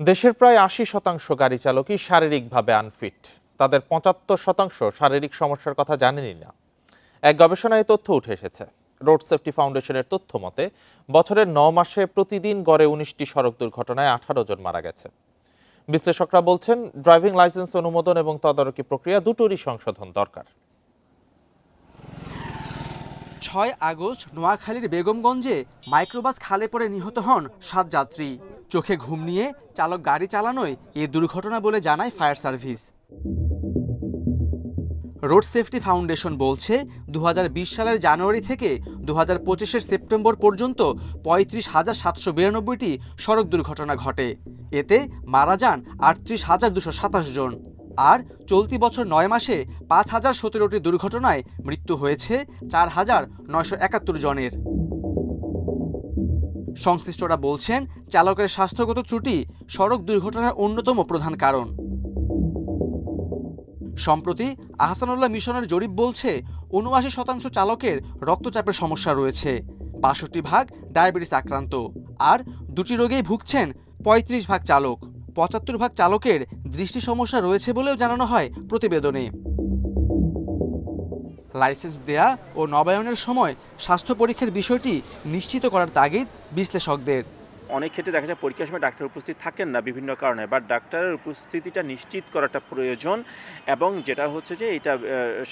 দেশের প্রায় আশি শতাংশ গাড়ি চালকই শারীরিকভাবে আনফিট। তাদের পঁচাত্তর শতাংশ শারীরিক সমস্যার কথা জানেনই না। এক গবেষণায় তথ্য উঠে এসেছে। রোড সেফটি ফাউন্ডেশনের তথ্য মতে, বছরের ন মাসে প্রতিদিন গড়ে উনিশটি সড়ক দুর্ঘটনায় আঠারো জন মারা গেছে। বিশ্লেষকরা বলছেন, ড্রাইভিং লাইসেন্স অনুমোদন এবং তদারকি প্রক্রিয়া দুটোরই সংশোধন দরকার। ছয় আগস্ট নোয়াখালীর বেগমগঞ্জে মাইক্রোবাস খালে পড়ে নিহত হন সাত যাত্রী। চোখে ঘুম নিয়ে চালক গাড়ি চালানোয় এ দুর্ঘটনা বলে জানায় fire service. Road safety foundation বলছে দু হাজার বিশ সালের জানুয়ারি থেকে দু হাজার সেপ্টেম্বর পর্যন্ত পঁয়ত্রিশ হাজার সাতশো বিরানব্বইটি সড়ক দুর্ঘটনা ঘটে। এতে মারা যান আটত্রিশ হাজার দুশো সাতাশ জন। আর চলতি বছর নয় মাসে পাঁচ হাজার সতেরোটি দুর্ঘটনায় মৃত্যু হয়েছে চার হাজার নয়শো একাত্তর জনের। সংশ্লিষ্টরা বলছেন, চালকের স্বাস্থ্যগত ত্রুটি সড়ক দুর্ঘটনার অন্যতম প্রধান কারণ। সম্প্রতি আহসানুল্লাহ মিশনের জরিপ বলছে, উনআশি শতাংশ চালকের রক্তচাপের সমস্যা রয়েছে, বাষট্টি ভাগ ডায়াবেটিস আক্রান্ত, আর দুটি রোগেই ভুগছেন পঁয়ত্রিশ ভাগ চালক। পঁচাত্তর ভাগ চালকের দৃষ্টি সমস্যা রয়েছে বলেও জানানো হয় প্রতিবেদনে। লাইসেন্স দেয়া ও নবায়নের সময় স্বাস্থ্য পরীক্ষার বিষয়টি নিশ্চিত করার তাগিদ বিশ্লেষকদের। অনেক ক্ষেত্রে দেখা যায় পরীক্ষার সময় ডাক্তার উপস্থিত থাকেন না বিভিন্ন কারণে বাট ডাক্তারের উপস্থিতিটা নিশ্চিত করাটা প্রয়োজন এবং যেটা হচ্ছে যে এটা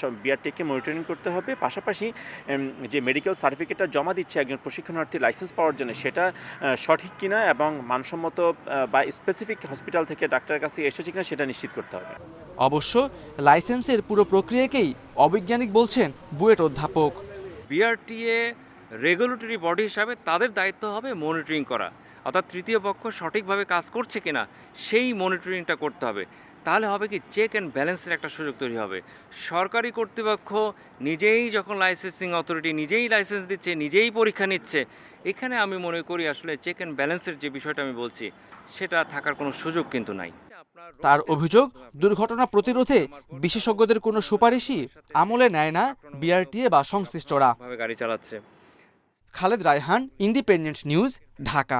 সব বিআরটিকে মনিটরিং করতে হবে। পাশাপাশি যে মেডিকেল সার্টিফিকেটটা জমা দিচ্ছে একজন প্রশিক্ষণার্থী লাইসেন্স পাওয়ার জন্য সেটা সঠিক কিনা এবং মানসম্মত বা স্পেসিফিক হসপিটাল থেকে ডাক্তারের কাছে এসেছে কিনা সেটা নিশ্চিত করতে হবে। অবশ্য লাইসেন্সের পুরো প্রক্রিয়াকেই অবৈজ্ঞানিক বলছেন বুয়েট অধ্যাপক। বিআরটিএ রেগুলেটরি বডি হিসাবে তাদের দায়িত্ব হবে মনিটরিং করা। অর্থাৎ তৃতীয় পক্ষ সঠিকভাবে কাজ করছে কিনা সেই মনিটরিংটা করতে হবে। তাহলে হবে কি চেক অ্যান্ড ব্যালেন্সের একটা সুযোগ তৈরি হবে। সরকারি কর্তৃপক্ষ নিজেই যখন লাইসেন্সিং অথরিটি নিজেই লাইসেন্স দিচ্ছে নিজেই পরীক্ষা নিচ্ছে এখানে আমি মনে করি আসলে চেক অ্যান্ড ব্যালেন্সের যে বিষয়টা আমি বলছি সেটা থাকার কোনো সুযোগ কিন্তু নাই। তার অভিযোগ দুর্ঘটনা প্রতিরোধে বিশেষজ্ঞদের কোনো সুপারিশই আমলে নেয় না বিআরটিএ বা সংশ্লিষ্টরা। গাড়ি চালাচ্ছে। Khaled Raihan independent news Dhaka.